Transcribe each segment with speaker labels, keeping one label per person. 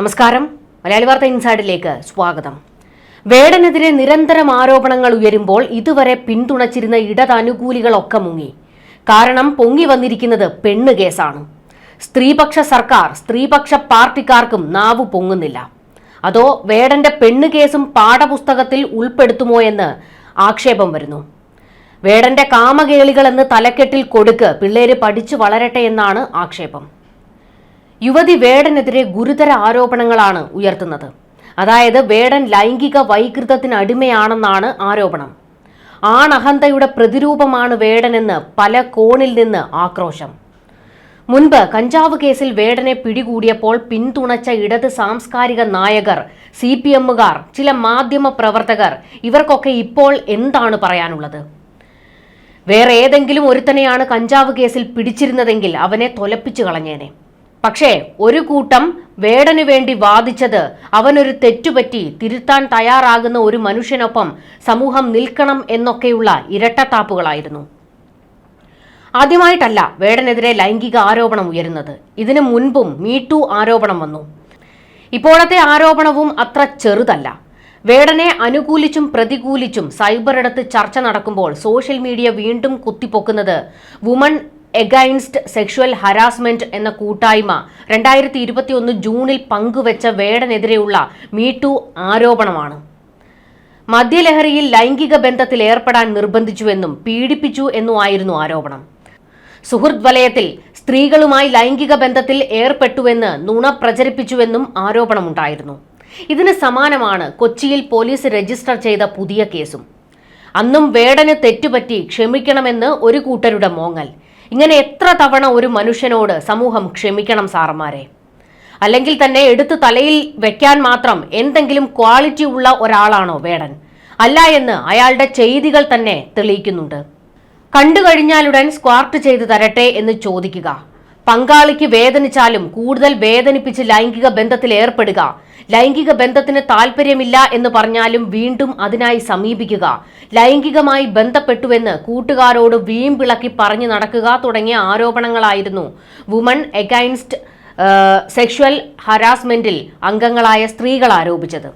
Speaker 1: നമസ്കാരം. മലയാളി വാർത്ത ഇൻസൈഡിലേക്ക് സ്വാഗതം. വേടനെതിരെ നിരന്തരം ആരോപണങ്ങൾ ഉയരുമ്പോൾ ഇതുവരെ പിന്തുണച്ചിരുന്ന ഇടതനുകൂലികളൊക്കെ മുങ്ങി. കാരണം പൊങ്ങി വന്നിരിക്കുന്നത് പെണ്ണ് കേസാണ്. സ്ത്രീപക്ഷ സർക്കാർ സ്ത്രീപക്ഷ പാർട്ടിക്കാർക്കും നാവ് പൊങ്ങുന്നില്ല. അതോ വേടന്റെ പെണ്ണ് കേസും പാഠപുസ്തകത്തിൽ ഉൾപ്പെടുത്തുമോ എന്ന് ആക്ഷേപം വരുന്നു. വേടന്റെ കാമകേളികൾ എന്ന് തലക്കെട്ടിൽ കൊടുക്ക് പിള്ളേര് പഠിച്ചു വളരട്ടെ എന്നാണ് ആക്ഷേപം. യുവതി വേടനെതിരെ ഗുരുതര ആരോപണങ്ങളാണ് ഉയർത്തുന്നത്. അതായത് വേടൻ ലൈംഗിക വൈകൃതത്തിന് അടിമയാണെന്നാണ് ആരോപണം. ആണഹന്തയുടെ പ്രതിരൂപമാണ് വേടനെന്ന് പല കോണിൽ നിന്ന് ആക്രോശം. മുൻപ് കഞ്ചാവ് കേസിൽ വേടനെ പിടികൂടിയപ്പോൾ പിന്തുണച്ച ഇടത് സാംസ്കാരിക നായകർ സി പി എമ്മുകാർ ചില മാധ്യമ പ്രവർത്തകർ ഇവർക്കൊക്കെ ഇപ്പോൾ എന്താണ് പറയാനുള്ളത്? വേറെ ഏതെങ്കിലും ഒരുത്തനെയാണ് കഞ്ചാവ് കേസിൽ പിടിച്ചിരുന്നതെങ്കിൽ അവനെ തൊലപ്പിച്ചു കളഞ്ഞേനെ. പക്ഷേ ഒരു കൂട്ടം വേടനു വേണ്ടി വാദിച്ചത് അവനൊരു തെറ്റുപറ്റി തിരുത്താൻ തയ്യാറാകുന്ന ഒരു മനുഷ്യനൊപ്പം സമൂഹം നിൽക്കണം എന്നൊക്കെയുള്ള ഇരട്ടത്താപ്പുകളായിരുന്നു. ആദ്യമായിട്ടല്ല വേടനെതിരെ ലൈംഗിക ആരോപണം ഉയരുന്നത്. ഇതിനു മുൻപും മീടു ആരോപണം വന്നു. ഇപ്പോഴത്തെ ആരോപണവും അത്ര ചെറുതല്ല. വേടനെ അനുകൂലിച്ചും പ്രതികൂലിച്ചും സൈബർ ഇടത്ത് ചർച്ച നടക്കുമ്പോൾ സോഷ്യൽ മീഡിയ വീണ്ടും കുത്തിപ്പൊക്കുന്നത് വുമൺ എഗൈൻസ്റ്റ് സെക്ഷുവൽ ഹരാസ്മെന്റ് എന്ന കൂട്ടായ്മ രണ്ടായിരത്തി ഇരുപത്തിയൊന്ന് ജൂണിൽ പങ്കുവെച്ച വേടനെതിരെയുള്ള മീടു ആരോപണമാണ്. മദ്യലഹരിയിൽ ലൈംഗിക ബന്ധത്തിൽ ഏർപ്പെടാൻ നിർബന്ധിച്ചുവെന്നും പീഡിപ്പിച്ചു എന്നുമായിരുന്നു ആരോപണം. സുഹൃത് വലയത്തിൽ സ്ത്രീകളുമായി ലൈംഗിക ബന്ധത്തിൽ ഏർപ്പെട്ടുവെന്ന് നുണ പ്രചരിപ്പിച്ചുവെന്നും ആരോപണമുണ്ടായിരുന്നു. ഇതിന് സമാനമാണ് കൊച്ചിയിൽ പോലീസ് രജിസ്റ്റർ ചെയ്ത പുതിയ കേസും. അന്നും വേടന് തെറ്റുപറ്റി ക്ഷമിക്കണമെന്ന് ഒരു കൂട്ടരുടെ മോങ്ങൽ. ഇങ്ങനെ എത്ര തവണ ഒരു മനുഷ്യനോട് സമൂഹം ക്ഷമിക്കണം സാറന്മാരെ? അല്ലെങ്കിൽ തന്നെ എടുത്തു തലയിൽ വെക്കാൻ മാത്രം എന്തെങ്കിലും ക്വാളിറ്റി ഉള്ള ഒരാളാണോ വേടൻ? അല്ല എന്ന് അയാളുടെ ചെയ്തികൾ തന്നെ തെളിയിക്കുന്നുണ്ട്. കണ്ടു കഴിഞ്ഞാലുടൻ സ്ക്വാർട്ട് ചെയ്തു തരട്ടെ എന്ന് ചോദിക്കുക. പങ്കാളിക്ക് വേദനിച്ചാലും കൂടുതൽ വേദനിപ്പിച്ച് ലൈംഗിക ബന്ധത്തിൽ ഏർപ്പെടുക. ലൈംഗിക ബന്ധത്തിന് താല്പര്യമില്ല എന്ന് പറഞ്ഞാലും വീണ്ടും അതിനായി സമീപിക്കുക. ലൈംഗികമായി ബന്ധപ്പെട്ടുവെന്ന് കൂട്ടുകാരോട് വീമ്പിളക്കി പറഞ്ഞു നടക്കുക തുടങ്ങിയ ആരോപണങ്ങളായിരുന്നു. വുമൺ എഗൈൻസ്റ്റ് സെക്ഷുവൽ ഹരാസ്മെന്റിൽ അംഗങ്ങളായ സ്ത്രീകൾ ആരോപിച്ചത്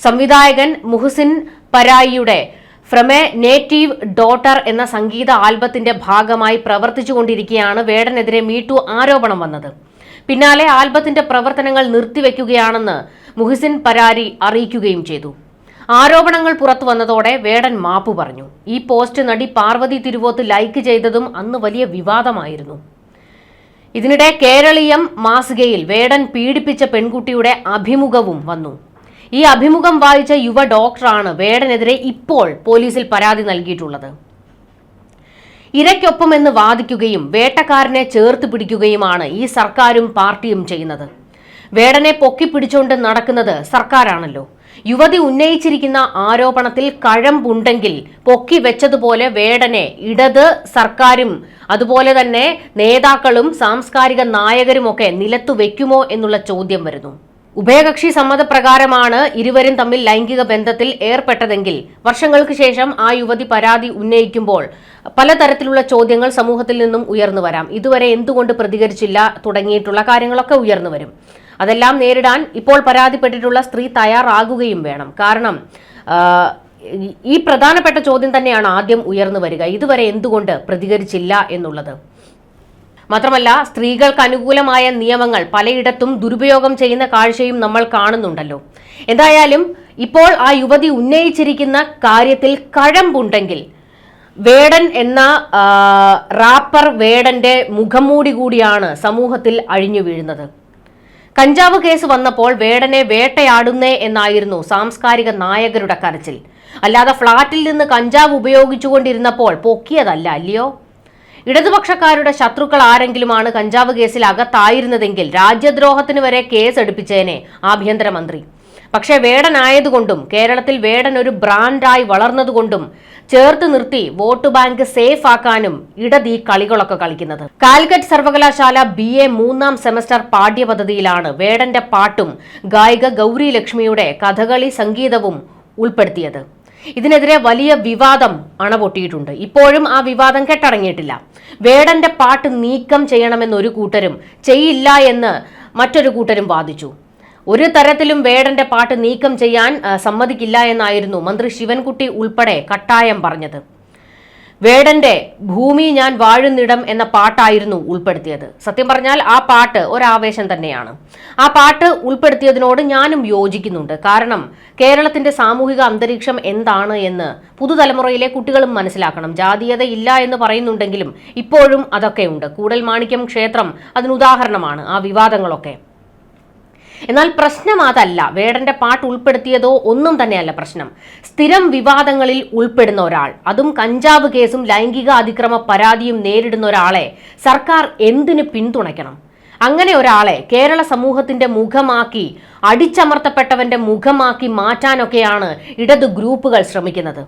Speaker 1: സംവിധായകൻ മുഹസിൻ പരായിയുടെ ഫ്രം എ നേറ്റീവ് ഡോട്ടർ എന്ന സംഗീത ആൽബത്തിന്റെ ഭാഗമായി പ്രവർത്തിച്ചുകൊണ്ടിരിക്കെയാണ് വേടനെതിരെ മീട്ടു ആരോപണം വന്നത്. പിന്നാലെ ആൽബത്തിന്റെ പ്രവർത്തനങ്ങൾ നിർത്തിവെക്കുകയാണെന്ന് മുഹിസിൻ പരാരി അറിയിക്കുകയും ചെയ്തു. ആരോപണങ്ങൾ പുറത്തു വന്നതോടെ വേടൻ മാപ്പു പറഞ്ഞു. ഈ പോസ്റ്റ് നടി പാർവതി തിരുവോത്ത് ലൈക്ക് ചെയ്തതും അന്ന് വലിയ വിവാദമായിരുന്നു. ഇതിനിടെ കേരളീയം മാസികയിൽ വേടൻ പീഡിപ്പിച്ച പെൺകുട്ടിയുടെ അഭിമുഖവും വന്നു. ഈ അഭിമുഖം വായിച്ച യുവ ഡോക്ടറാണ് വേടനെതിരെ ഇപ്പോൾ പോലീസിൽ പരാതി നൽകിയിട്ടുള്ളത്. ഇരയ്ക്കൊപ്പം എന്ന് വാദിക്കുകയും വേട്ടക്കാരനെ ചേർത്ത് പിടിക്കുകയുമാണ് ഈ സർക്കാരും പാർട്ടിയും ചെയ്യുന്നത്. വേടനെ പൊക്കിപ്പിടിച്ചുകൊണ്ട് നടക്കുന്നത് സർക്കാരാണല്ലോ. യുവതി ഉന്നയിച്ചിരിക്കുന്ന ആരോപണത്തിൽ കഴമ്പുണ്ടെങ്കിൽ പൊക്കി വെച്ചതുപോലെ വേടനെ ഇടത് സർക്കാരും അതുപോലെ തന്നെ നേതാക്കളും സാംസ്കാരിക നായകരുമൊക്കെ നിലത്തു വെക്കുമോ എന്നുള്ള ചോദ്യം വരുന്നു. ഉഭയകക്ഷി സമ്മതപ്രകാരമാണ് ഇരുവരും തമ്മിൽ ലൈംഗിക ബന്ധത്തിൽ ഏർപ്പെട്ടതെങ്കിൽ വർഷങ്ങൾക്ക് ശേഷം ആ യുവതി പരാതി ഉന്നയിക്കുമ്പോൾ പലതരത്തിലുള്ള ചോദ്യങ്ങൾ സമൂഹത്തിൽ നിന്നും ഉയർന്നു വരാം. ഇതുവരെ എന്തുകൊണ്ട് പ്രതികരിച്ചില്ല തുടങ്ങിയിട്ടുള്ള കാര്യങ്ങളൊക്കെ ഉയർന്നു വരും. അതെല്ലാം നേരിടാൻ ഇപ്പോൾ പരാതിപ്പെട്ടിട്ടുള്ള സ്ത്രീ തയ്യാറാകുകയും വേണം. കാരണം ഈ പ്രധാനപ്പെട്ട ചോദ്യം തന്നെയാണ് ആദ്യം ഉയർന്നു വരിക. ഇതുവരെ എന്തുകൊണ്ട് പ്രതികരിച്ചില്ല എന്നുള്ളത്. മാത്രമല്ല സ്ത്രീകൾക്ക് അനുകൂലമായ നിയമങ്ങൾ പലയിടത്തും ദുരുപയോഗം ചെയ്യുന്ന കാഴ്ചയും നമ്മൾ കാണുന്നുണ്ടല്ലോ. എന്തായാലും ഇപ്പോൾ ആ യുവതി ഉന്നയിച്ചിരിക്കുന്ന കാര്യത്തിൽ കഴമ്പുണ്ടെങ്കിൽ വേടൻ എന്ന റാപ്പർ വേടന്റെ മുഖംമൂടി കൂടിയാണ് സമൂഹത്തിൽ അഴിഞ്ഞു വീഴുന്നത്. കഞ്ചാവ് കേസ് വന്നപ്പോൾ വേടനെ വേട്ടയാടുന്നേ എന്നായിരുന്നു സാംസ്കാരിക നായകരുടെ കരച്ചിൽ. അല്ലാതെ ഫ്ളാറ്റിൽ നിന്ന് കഞ്ചാവ് ഉപയോഗിച്ചുകൊണ്ടിരുന്നപ്പോൾ പൊക്കിയതല്ല അല്ലയോ? ഇടതുപക്ഷക്കാരുടെ ശത്രുക്കൾ ആരെങ്കിലുമാണ് കഞ്ചാവ് കേസിൽ അകത്തായിരുന്നതെങ്കിൽ രാജ്യദ്രോഹത്തിന് വരെ കേസ് എടുപ്പിച്ചേനെ ആഭ്യന്തരമന്ത്രി. പക്ഷേ വേടനായതുകൊണ്ടും കേരളത്തിൽ വേടൻ ഒരു ബ്രാൻഡായി വളർന്നതുകൊണ്ടും ചേർത്ത് നിർത്തി വോട്ട് ബാങ്ക് സേഫ് ആക്കാനും ഇടത് കളികളൊക്കെ കളിക്കുന്നത്. കാലിക്കറ്റ് സർവകലാശാല ബി എ മൂന്നാം സെമസ്റ്റർ പാഠ്യപദ്ധതിയിലാണ് വേടന്റെ പാട്ടും ഗായിക ഗൗരി ലക്ഷ്മിയുടെ കഥകളി സംഗീതവും ഉൾപ്പെടുത്തിയത്. ഇതിനെതിരെ വലിയ വിവാദം അണപൊട്ടിയിട്ടുണ്ട്. ഇപ്പോഴും ആ വിവാദം കെട്ടടങ്ങിയിട്ടില്ല. വേടന്റെ പാട്ട് നീക്കം ചെയ്യണമെന്ന് ഒരു കൂട്ടരും ചെയ്യില്ല എന്ന് മറ്റൊരു കൂട്ടരും വാദിച്ചു. ഒരു തരത്തിലും വേടന്റെ പാട്ട് നീക്കം ചെയ്യാൻ സമ്മതിക്കില്ല എന്നായിരുന്നു മന്ത്രി ശിവൻകുട്ടി ഉൾപ്പെടെ കട്ടായം പറഞ്ഞത്. വേടന്റെ ഭൂമി ഞാൻ വാഴുന്നിടം എന്ന പാട്ടായിരുന്നു ഉൾപ്പെടുത്തിയത്. സത്യം പറഞ്ഞാൽ ആ പാട്ട് ഒരാവേശം തന്നെയാണ്. ആ പാട്ട് ഉൾപ്പെടുത്തിയതിനോട് ഞാനും യോജിക്കുന്നുണ്ട്. കാരണം കേരളത്തിന്റെ സാമൂഹിക അന്തരീക്ഷം എന്താണ് എന്ന് പുതുതലമുറയിലെ കുട്ടികളും മനസ്സിലാക്കണം. ജാതീയത ഇല്ല എന്ന് പറയുന്നുണ്ടെങ്കിലും ഇപ്പോഴും അതൊക്കെ ഉണ്ട്. കൂടൽ മാണിക്യം ക്ഷേത്രം അതിനുദാഹരണമാണ് ആ വിവാദങ്ങളൊക്കെ. എന്നാൽ പ്രശ്നം അതല്ല. വേടന്റെ പാട്ട് ഉൾപ്പെടുത്തിയതോ ഒന്നും തന്നെയല്ല പ്രശ്നം. സ്ഥിരം വിവാദങ്ങളിൽ ഉൾപ്പെടുന്ന ഒരാൾ. അതും കഞ്ചാവ് കേസും ലൈംഗിക അതിക്രമ പരാതിയും നേരിടുന്ന ഒരാളെ സർക്കാർ എന്തിനു പിന്തുണയ്ക്കണം? അങ്ങനെ ഒരാളെ കേരള സമൂഹത്തിന്റെ മുഖമാക്കി അടിച്ചമർത്തപ്പെട്ടവന്റെ മുഖമാക്കി മാറ്റാനൊക്കെയാണ് ഇടതു ഗ്രൂപ്പുകൾ ശ്രമിക്കുന്നത്.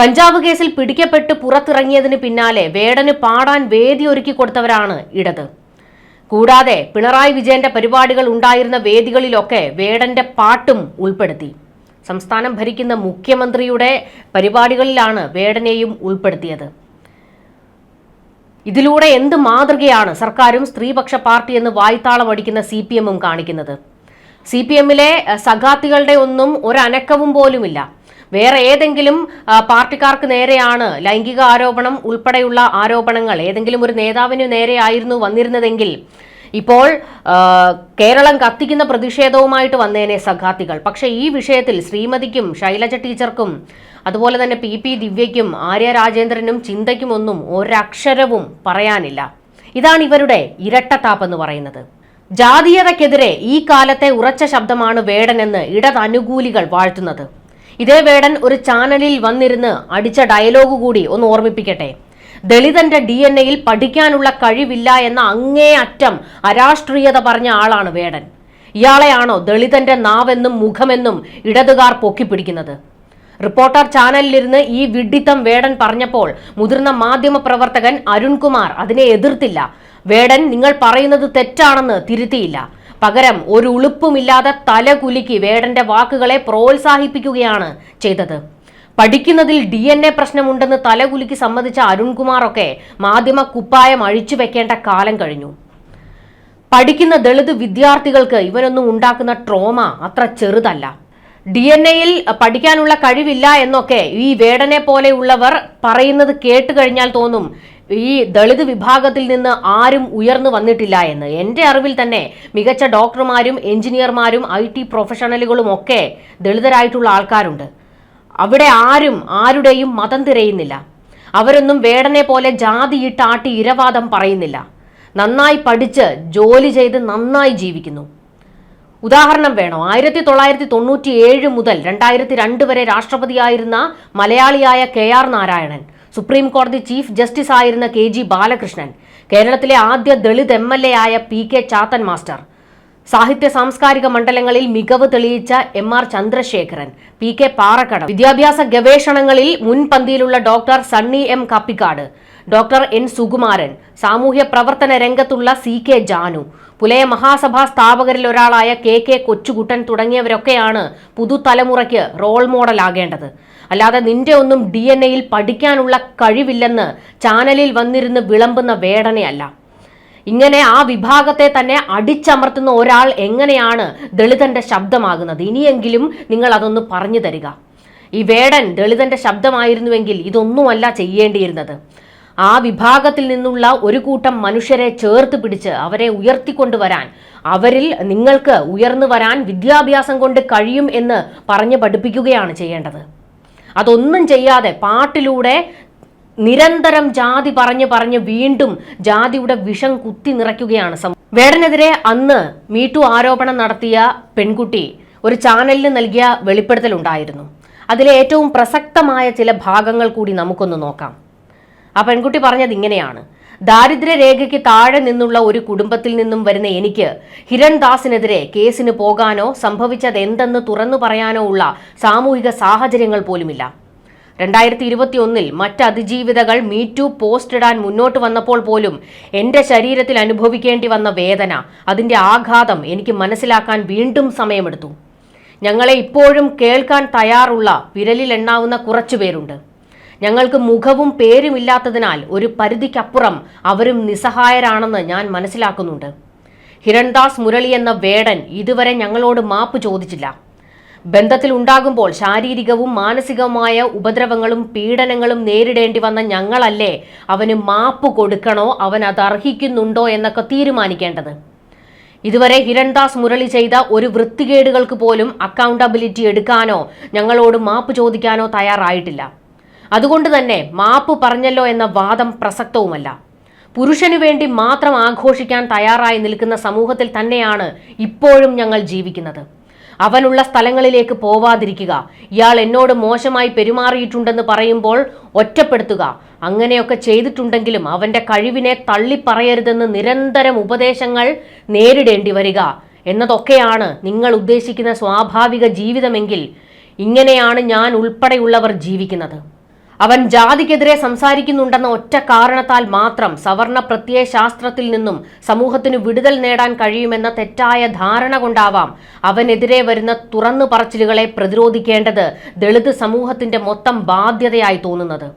Speaker 1: കഞ്ചാവ് കേസിൽ പിടിക്കപ്പെട്ട് പുറത്തിറങ്ങിയതിന് പിന്നാലെ വേടന് പാടാൻ വേദി ഒരുക്കി കൊടുത്തവരാണ് ഇടത്. കൂടാതെ പിണറായി വിജയന്റെ പരിപാടികൾ ഉണ്ടായിരുന്ന വേദികളിലൊക്കെ വേടന്റെ പാട്ടും ഉൾപ്പെടുത്തി. സംസ്ഥാനം ഭരിക്കുന്ന മുഖ്യമന്ത്രിയുടെ പരിപാടികളിലാണ് വേടനെയും ഉൾപ്പെടുത്തിയത്. ഇതിലൂടെ എന്ത് മാതൃകയാണ് സർക്കാരും സ്ത്രീപക്ഷ പാർട്ടി എന്ന് വായ്ത്താളം അടിക്കുന്ന സി പി എമ്മും കാണിക്കുന്നത്. സി പി എമ്മിലെ സഖാത്തികളുടെ ഒന്നും ഒരനക്കവും പോലുമില്ല. വേറെ ഏതെങ്കിലും പാർട്ടിക്കാർക്ക് നേരെയാണ് ലൈംഗിക ആരോപണം ഉൾപ്പെടെയുള്ള ആരോപണങ്ങൾ ഏതെങ്കിലും ഒരു നേതാവിന് നേരെയായിരുന്നു വന്നിരുന്നതെങ്കിൽ ഇപ്പോൾ കേരളം കത്തിക്കുന്ന പ്രതിഷേധവുമായിട്ട് വന്നേനെ സഖാത്തികൾ. പക്ഷേ ഈ വിഷയത്തിൽ ശ്രീമതിക്കും ശൈലജ ടീച്ചർക്കും അതുപോലെ തന്നെ പി പി ദിവ്യയ്ക്കും ആര്യ രാജേന്ദ്രനും ചിന്തയ്ക്കുമൊന്നും ഒരക്ഷരവും പറയാനില്ല. ഇതാണ് ഇവരുടെ ഇരട്ടത്താപ്പെന്ന് പറയുന്നത്. ജാതീയതയ്ക്കെതിരെ ഈ കാലത്തെ ഉറച്ച ശബ്ദമാണ് വേടനെന്ന് ഇടതനുകൂലികൾ വാഴ്ത്തുന്നത്. ഇതേ വേടൻ ഒരു ചാനലിൽ വന്നിരുന്ന് അടിച്ച ഡയലോഗ് കൂടി ഒന്ന് ഓർമ്മിപ്പിക്കട്ടെ. ദളിതന്റെ ഡി എൻ എയിൽ പഠിക്കാനുള്ള കഴിവില്ല എന്ന അങ്ങേ അറ്റം അരാഷ്ട്രീയത പറഞ്ഞ ആളാണ് വേടൻ. ഇയാളെയാണോ ദളിതന്റെ നാവെന്നും മുഖമെന്നും ഇടതുകാർ പൊക്കിപ്പിടിക്കുന്നത് റിപ്പോർട്ടർ ചാനലിലിരുന്ന് ഈ വിഡിത്തം വേടൻ പറഞ്ഞപ്പോൾ മുതിർന്ന മാധ്യമ പ്രവർത്തകൻ അരുൺകുമാർ അതിനെ എതിർത്തില്ല. വേടൻ നിങ്ങൾ പറയുന്നത് തെറ്റാണെന്ന് തിരുത്തിയില്ല. പകരം ഒരു ഉളുപ്പുമില്ലാതെ തലകുലുക്കി വേടന്റെ വാക്കുകളെ പ്രോത്സാഹിപ്പിക്കുകയാണ് ചെയ്തത്. പഠിക്കുന്നതിൽ ഡി എൻ എ പ്രശ്നമുണ്ടെന്ന് തലകുലുക്കി സമ്മതിച്ച അരുൺകുമാറൊക്കെ മാധ്യമ കുപ്പായം അഴിച്ചു വെക്കേണ്ട കാലം കഴിഞ്ഞു. പഠിക്കുന്ന ദളിത് വിദ്യാർത്ഥികൾക്ക് ഇവനൊന്നും ഉണ്ടാക്കുന്ന ട്രോമ അത്ര ചെറുതല്ല. ഡി എൻ എയിൽ പഠിക്കാനുള്ള കഴിവില്ല എന്നൊക്കെ ഈ വേടനെ പോലെയുള്ളവർ പറയുന്നത് കേട്ട് കഴിഞ്ഞാൽ തോന്നും ഈ ദളിത് വിഭാഗത്തിൽ നിന്ന് ആരും ഉയർന്നു വന്നിട്ടില്ല എന്ന്. എന്റെ അറിവിൽ തന്നെ മികച്ച ഡോക്ടർമാരും എഞ്ചിനീയർമാരും ഐ ടി പ്രൊഫഷണലുകളും ഒക്കെ ദളിതരായിട്ടുള്ള ആൾക്കാരുണ്ട്. അവിടെ ആരും ആരുടെയും മതം തിരയുന്നില്ല. അവരൊന്നും വേടനെ പോലെ ജാതിയിട്ട് ആട്ടി ഇരവാദം പറയുന്നില്ല. നന്നായി പഠിച്ച് ജോലി ചെയ്ത് നന്നായി ജീവിക്കുന്നു. ഉദാഹരണം വേണോ? ആയിരത്തി തൊള്ളായിരത്തി തൊണ്ണൂറ്റി ഏഴ് മുതൽ രണ്ടായിരത്തി രണ്ട് വരെ രാഷ്ട്രപതിയായിരുന്ന മലയാളിയായ കെ ആർ നാരായണൻ. സുപ്രീം കോടതി ചീഫ് ജസ്റ്റിസ് ആയിരുന്ന കെ ജി ബാലകൃഷ്ണൻ കേരളത്തിലെ ആദ്യ ദളിത് എം എൽ എ ആയ പി കെ ചാത്തൻ മാസ്റ്റർ സാഹിത്യ സാംസ്കാരിക മണ്ഡലങ്ങളിൽ മികവ് തെളിയിച്ച M R Chandrasekharan P K Parakkada വിദ്യാഭ്യാസ ഗവേഷണങ്ങളിൽ മുൻപന്തിയിലുള്ള doctor Sunny M Kappikkad doctor N Sukumaran സാമൂഹ്യ പ്രവർത്തന രംഗത്തുള്ള സി കെ ജാനു പുലയ മഹാസഭാ സ്ഥാപകരിൽ ഒരാളായ കെ കെ കൊച്ചുകുട്ടൻ തുടങ്ങിയവരൊക്കെയാണ് പുതുതലമുറയ്ക്ക് റോൾ മോഡൽ ആകേണ്ടത്. അല്ലാതെ നിന്റെ ഒന്നും ഡി എൻ എയിൽ പഠിക്കാനുള്ള കഴിവില്ലെന്ന് ചാനലിൽ വന്നിരുന്ന് വിളമ്പുന്ന വേടനയല്ല. ഇങ്ങനെ ആ വിഭാഗത്തെ തന്നെ അടിച്ചമർത്തുന്ന ഒരാൾ എങ്ങനെയാണ് ദളിതന്റെ ശബ്ദമാകുന്നത്? ഇനിയെങ്കിലും നിങ്ങൾ അതൊന്ന് പറഞ്ഞു തരിക. ഈ വേടൻ ദളിതന്റെ ശബ്ദമായിരുന്നുവെങ്കിൽ ഇതൊന്നുമല്ല ചെയ്യേണ്ടിയിരുന്നത്. ആ വിഭാഗത്തിൽ നിന്നുള്ള ഒരു കൂട്ടം മനുഷ്യരെ ചേർത്ത് പിടിച്ച് അവരെ ഉയർത്തിക്കൊണ്ടുവരാൻ അവരിൽ നിങ്ങൾക്ക് ഉയർന്നു വരാൻ വിദ്യാഭ്യാസം കൊണ്ട് കഴിയും എന്ന് പറഞ്ഞ് പഠിപ്പിക്കുകയാണ് ചെയ്യേണ്ടത്. അതൊന്നും ചെയ്യാതെ പാട്ടിലൂടെ നിരന്തരം ജാതി പറഞ്ഞ് പറഞ്ഞ് വീണ്ടും ജാതിയുടെ വിഷം കുത്തി നിറയ്ക്കുകയാണ് വേടനെതിരെ അന്ന് മീട്ടു ആരോപണം നടത്തിയ പെൺകുട്ടി ഒരു ചാനലിന് നൽകിയ വെളിപ്പെടുത്തലുണ്ടായിരുന്നു അതിലെ ഏറ്റവും പ്രസക്തമായ ചില ഭാഗങ്ങൾ കൂടി നമുക്കൊന്ന് നോക്കാം. ആ പെൺകുട്ടി പറഞ്ഞത് ഇങ്ങനെയാണ്. ദാരിദ്ര്യരേഖയ്ക്ക് താഴെ നിന്നുള്ള ഒരു കുടുംബത്തിൽ നിന്നും വരുന്ന എനിക്ക് ഹിരൺദാസിനെതിരെ കേസിന് പോകാനോ സംഭവിച്ചത് എന്തെന്ന് തുറന്നു പറയാനോ ഉള്ള സാമൂഹിക സാഹചര്യങ്ങൾ പോലുമില്ല. രണ്ടായിരത്തി ഇരുപത്തി ഒന്നിൽ മറ്റ് അതിജീവിതകൾ മീറ്റു പോസ്റ്റ് ഇടാൻ മുന്നോട്ട് വന്നപ്പോൾ പോലും എന്റെ ശരീരത്തിൽ അനുഭവിക്കേണ്ടി വന്ന വേദന അതിന്റെ ആഘാതം എനിക്ക് മനസ്സിലാക്കാൻ വീണ്ടും സമയമെടുത്തു. ഞങ്ങളെ ഇപ്പോഴും കേൾക്കാൻ തയ്യാറുള്ള വിരലിൽ എണ്ണാവുന്ന കുറച്ചുപേരുണ്ട്. ഞങ്ങൾക്ക് മുഖവും പേരുമില്ലാത്തതിനാൽ ഒരു പരിധിക്കപ്പുറം അവരും നിസ്സഹായരാണെന്ന് ഞാൻ മനസ്സിലാക്കുന്നുണ്ട്. ഹിരൺദാസ് മുരളി എന്ന വേടൻ ഇതുവരെ ഞങ്ങളോട് മാപ്പ് ചോദിച്ചില്ല. ബന്ധത്തിൽ ഉണ്ടാകുമ്പോൾ ശാരീരികവും മാനസികവുമായ ഉപദ്രവങ്ങളും പീഡനങ്ങളും നേരിടേണ്ടി വന്ന ഞങ്ങളല്ലേ അവന് മാപ്പ് കൊടുക്കണോ അവൻ അത് അർഹിക്കുന്നുണ്ടോ എന്നൊക്കെ തീരുമാനിക്കേണ്ടത്. ഇതുവരെ ഹിരൺദാസ് മുരളി ചെയ്ത ഒരു വൃത്തികേടുകൾക്ക് പോലും അക്കൗണ്ടബിലിറ്റി എടുക്കാനോ ഞങ്ങളോട് മാപ്പ് ചോദിക്കാനോ തയ്യാറായിട്ടില്ല. അതുകൊണ്ട് തന്നെ മാപ്പ് പറഞ്ഞല്ലോ എന്ന വാദം പ്രസക്തവുമല്ല. പുരുഷനു വേണ്ടി മാത്രം ആഘോഷിക്കാൻ തയ്യാറായി നിൽക്കുന്ന സമൂഹത്തിൽ തന്നെയാണ് ഇപ്പോഴും ഞങ്ങൾ ജീവിക്കുന്നത്. അവനുള്ള സ്ഥലങ്ങളിലേക്ക് പോവാതിരിക്കുക. ഇയാൾ എന്നോട് മോശമായി പെരുമാറിയിട്ടുണ്ടെന്ന് പറയുമ്പോൾ ഒറ്റപ്പെടുത്തുക. അങ്ങനെയൊക്കെ ചെയ്തിട്ടുണ്ടെങ്കിലും അവന്റെ കഴിവിനെ തള്ളിപ്പറയരുതെന്ന് നിരന്തരം ഉപദേശങ്ങൾ നേരിടേണ്ടി വരിക എന്നതൊക്കെയാണ് നിങ്ങൾ ഉദ്ദേശിക്കുന്ന സ്വാഭാവിക ജീവിതമെങ്കിൽ ഇങ്ങനെയാണ് ഞാൻ ഉൾപ്പെടെയുള്ളവർ ജീവിക്കുന്നത്. അവൻ ജാതിക്കെതിരെ സംസാരിക്കുന്നുണ്ടെന്ന ഒറ്റ കാരണത്താൽ മാത്രം സവർണ പ്രത്യയ ശാസ്ത്രത്തിൽ നിന്നും സമൂഹത്തിന് വിടുതൽ നേടാൻ കഴിയുമെന്ന തെറ്റായ ധാരണ കൊണ്ടാവാം അവനെതിരെ വരുന്ന തുറന്നു പറച്ചിലുകളെ പ്രതിരോധിക്കേണ്ടത് ദളിത് സമൂഹത്തിന്റെ മൊത്തം ബാധ്യതയായി തോന്നുന്നത്.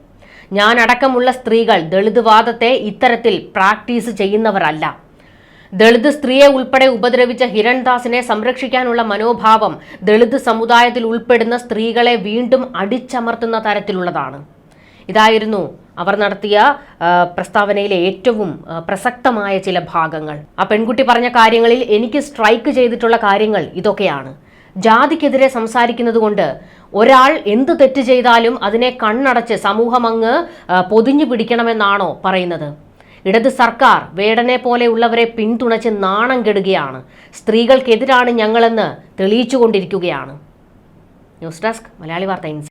Speaker 1: ഞാനടക്കമുള്ള സ്ത്രീകൾ ദളിത് വാദത്തെ ഇത്തരത്തിൽ പ്രാക്ടീസ് ചെയ്യുന്നവരല്ല. ദളിത് സ്ത്രീയെ ഉൾപ്പെടെ ഉപദ്രവിച്ച ഹിരൺദാസിനെ സംരക്ഷിക്കാനുള്ള മനോഭാവം ദളിത് സമുദായത്തിൽ ഉൾപ്പെടുന്ന സ്ത്രീകളെ വീണ്ടും അടിച്ചമർത്തുന്ന തരത്തിലുള്ളതാണ്. ഇതായിരുന്നു അവർ നടത്തിയ പ്രസ്താവനയിലെ ഏറ്റവും പ്രസക്തമായ ചില ഭാഗങ്ങൾ. ആ പെൺകുട്ടി പറഞ്ഞ കാര്യങ്ങളിൽ എനിക്ക് സ്ട്രൈക്ക് ചെയ്തിട്ടുള്ള കാര്യങ്ങൾ ഇതൊക്കെയാണ്. ജാതിക്കെതിരെ സംസാരിക്കുന്നത് കൊണ്ട് ഒരാൾ എന്ത് തെറ്റ് ചെയ്താലും അതിനെ കണ്ണടച്ച് സമൂഹം അങ്ങ് പൊതിഞ്ഞു പിടിക്കണമെന്നാണോ പറയുന്നത്? ഇടത് സർക്കാർ വേടനെ പോലെയുള്ളവരെ പിന്തുണച്ച് നാണം കെടുകയാണ്. സ്ത്രീകൾക്കെതിരാണ് ഞങ്ങളെന്ന് തെളിയിച്ചുകൊണ്ടിരിക്കുകയാണ്. ന്യൂസ് ഡെസ്ക് മലയാളി വാർത്ത ഇൻസ്